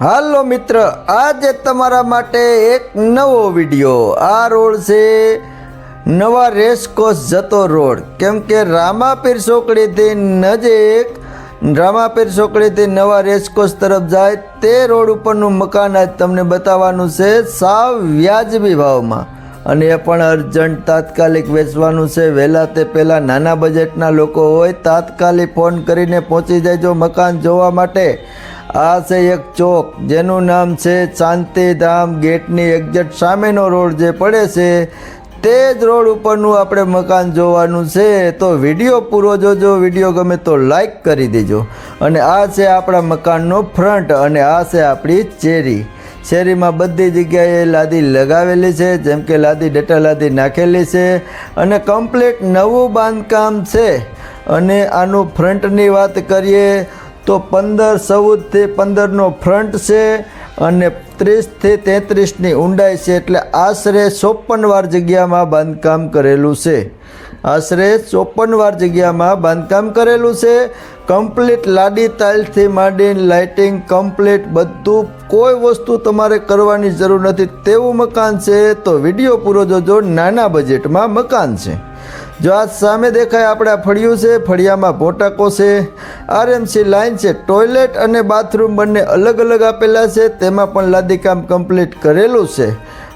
હાલો મિત્ર, આજે તમારા માટે એક નવો વીડિયો. આ રોડ છે નવા રેસકોસ જતો રોડ. કેમ કે રામાપીર ચોકડીથી નજીક, રામાપીર ચોકડીથી નવા રેસકોસ તરફ જાય તે રોડ ઉપરનું મકાન આજ તમને બતાવવાનું છે સાવ વ્યાજબી ભાવમાં. અને એ પણ અર્જન્ટ તાત્કાલિક વેચવાનું છે. વહેલા તે પહેલાં નાના બજેટના લોકો હોય તાત્કાલિક ફોન કરીને પહોંચી જાય જો મકાન જોવા માટે. આ છે એક ચોક, જેનું નામ છે શાંતિધામ ગેટની એક્ઝેક્ટ સામેનો રોડ જે પડે છે, તે જ રોડ ઉપરનું આપણે મકાન જોવાનું છે. તો વીડિયો પૂરો જોજો, વીડિયો ગમે તો લાઈક કરી દેજો. અને આ છે આપણા મકાનનો ફ્રન્ટ અને આ છે આપણી ચેરી. શેરીમાં બધી જગ્યાએ લાદી લગાવેલી છે, જેમ કે લાદી ડેટા લાદી નાખેલી છે અને કમ્પ્લીટ નવું બાંધકામ છે. અને આનું ફ્રન્ટની વાત કરીએ તો પંદર ચૌદથી પંદરનો ફ્રન્ટ છે અને ત્રીસથી તેત્રીસની ઊંડાઈ છે એટલે આશરે ચોપન વાર જગ્યામાં બાંધકામ કરેલું છે. આશરે ચોપન વાર જગ્યામાં બાંધકામ કરેલું છે. કમ્પ્લીટ લાડી ટાઇલ્સથી માંડીને લાઇટિંગ કમ્પ્લીટ બધું કોઈ વસ્તુ તમારે કરવાની જરૂર નથી. તેવું મકાન છે તો વીડિયો પૂરો જોજો. નાના બજેટમાં મકાન છે. જો આ સામે દેખાય આપણે ફળિયું છે, ફળિયામાં પોટાકો છે. આરએમસી લાઇન છે, ટોયલેટ અને બાથરૂમ બંને અલગ અલગ આપેલા છે, તેમાં પણ લાદીકામ કમ્પ્લીટ કરેલું છે.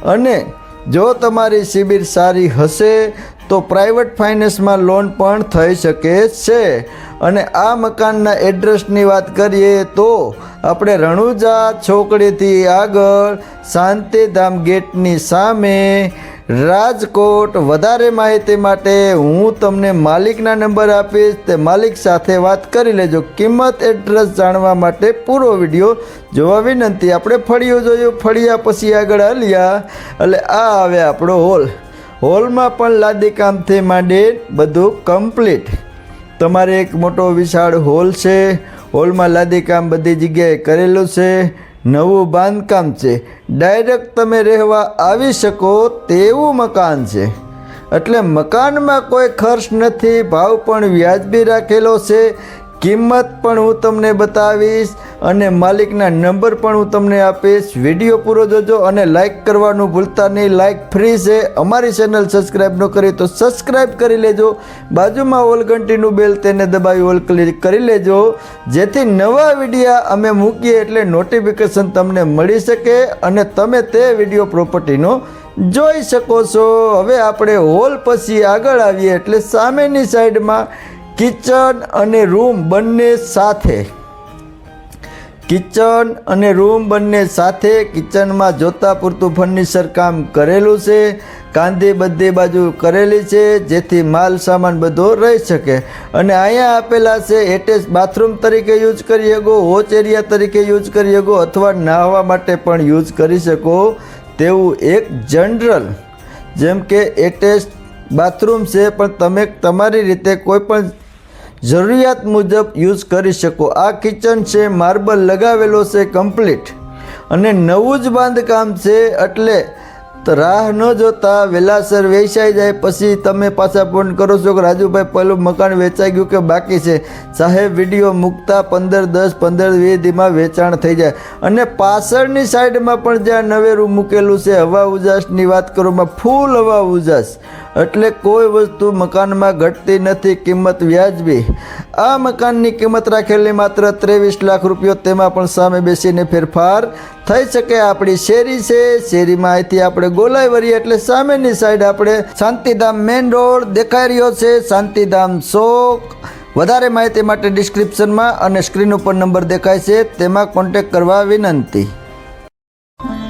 અને જો તમારી શિબિર સારી હશે, તો પ્રાઇવેટ ફાઇનાન્સમાં લોન પણ થઈ શકે છે. અને આ મકાનના એડ્રેસની વાત કરીએ તો આપણે રણુજા છોકડીથી આગળ શાંતિધામ ગેટની સામે રાજકોટ. વધારે માહિતી માટે હું તમને માલિકના નંબર આપીશ. તે માલિક સાથે વાત કરી લેજો. કિંમત એડ્રેસ જાણવા માટે પૂરો વીડિયો જોવા વિનંતી. આપણે ફળીઓ જોયું. ફળિયા પછી આગળ હલ્યા. એટલે આ આવે આપણો હોલ. હોલમાં પણ લાદી કામથી માંડી બધું કમ્પ્લીટ. તમારે એક મોટો વિશાળ હોલ છે. હોલમાં લાદી કામ બધી જગ્યાએ કરેલું છે. નવું બાંધકામ છે. ડાયરેક્ટ તમે રહેવા આવી શકો તેવું મકાન છે. એટલે મકાનમાં કોઈ ખર્ચ નથી, ભાવ પણ વ્યાજબી રાખેલો છે. કિંમત પણ હું તમને બતાવીશ અને માલિકના નંબર પણ હું તમને આપીશ. વીડિયો પૂરો જોજો અને લાઇક કરવાનું ભૂલતા નહીં. લાઇક ફ્રી છે. અમારી ચેનલ સબસ્ક્રાઈબ ન કરી તો સબસ્ક્રાઈબ કરી લેજો. બાજુમાં ઓલ ઘંટીનું બેલ તેને દબાવી, ઓલ ક્લિક કરી લેજો. જેથી નવા વિડીયા અમે મૂકીએ એટલે નોટિફિકેશન તમને મળી શકે અને તમે તે વીડિયો પ્રોપર્ટીનો જોઈ શકો છો. હવે આપણે હોલ પછી આગળ આવીએ એટલે સામેની સાઈડમાં કિચન અને રૂમ બંને સાથે. કિચન અને રૂમ બંને સાથે કિચનમાં જોતા પૂરતું ફર્નિચર કામ કરેલું છે. કાંધી બધી બાજુ કરેલી છે, જેથી માલ સામાન બધો રહી શકે. અને અહીંયા આપેલા છે એટેચ બાથરૂમ તરીકે યુઝ કરી શકો વોચ એરિયા તરીકે યુઝ કરી શકો, અથવા નાહવા માટે પણ યુઝ કરી શકો. તેવું એક જનરલ જેમ કે એટેચ બાથરૂમ છે, પણ તમે તમારી રીતે કોઈ પણ જરૂરિયાત મુજબ યુઝ કરી શકો. આ કિચન છે, માર્બલ લગાવેલો છે કમ્પ્લીટ અને નવું જ બાંધકામ છે, એટલે રાહ ન જોતા વેલાસર વેચાઈ જાય. પછી તમે પાછા ફોન કરો છો કે રાજુભાઈ પહેલું મકાન વેચાઈ ગયું કે બાકી છે? સાહેબ વીડિયો મૂકતા પંદર, દસ, પંદર, વીસ દીમાં વેચાણ થઈ જાય. અને પાછળની સાઈડમાં પણ જ્યાં નવેરું મૂકેલું છે, હવા ઉજાસની વાત કરોમાં ફૂલ હવા ઉજાસ. એટલે કોઈ વસ્તુ મકાનમાં ઘટતી નથી, કિંમત વ્યાજબી. આ મકાનની કિંમત રાખેલી માત્ર ત્રેવીસ લાખ રૂપિયો, તેમાં પણ સામે બેસીને ફેરફાર થઈ શકે. આપણી શેરી છે, શેરીમાં અહીંથી આપણે ગોલાઈ વળીએ એટલે સામેની સાઈડ આપણે શાંતિધામ મેઇન રોડ દેખાઈ રહ્યો છે. શાંતિધામ ચોક. વધારે માહિતી માટે ડિસ્ક્રિપ્શનમાં અને સ્ક્રીન ઉપર નંબર દેખાય છે. તેમાં કોન્ટેક્ટ કરવા વિનંતી.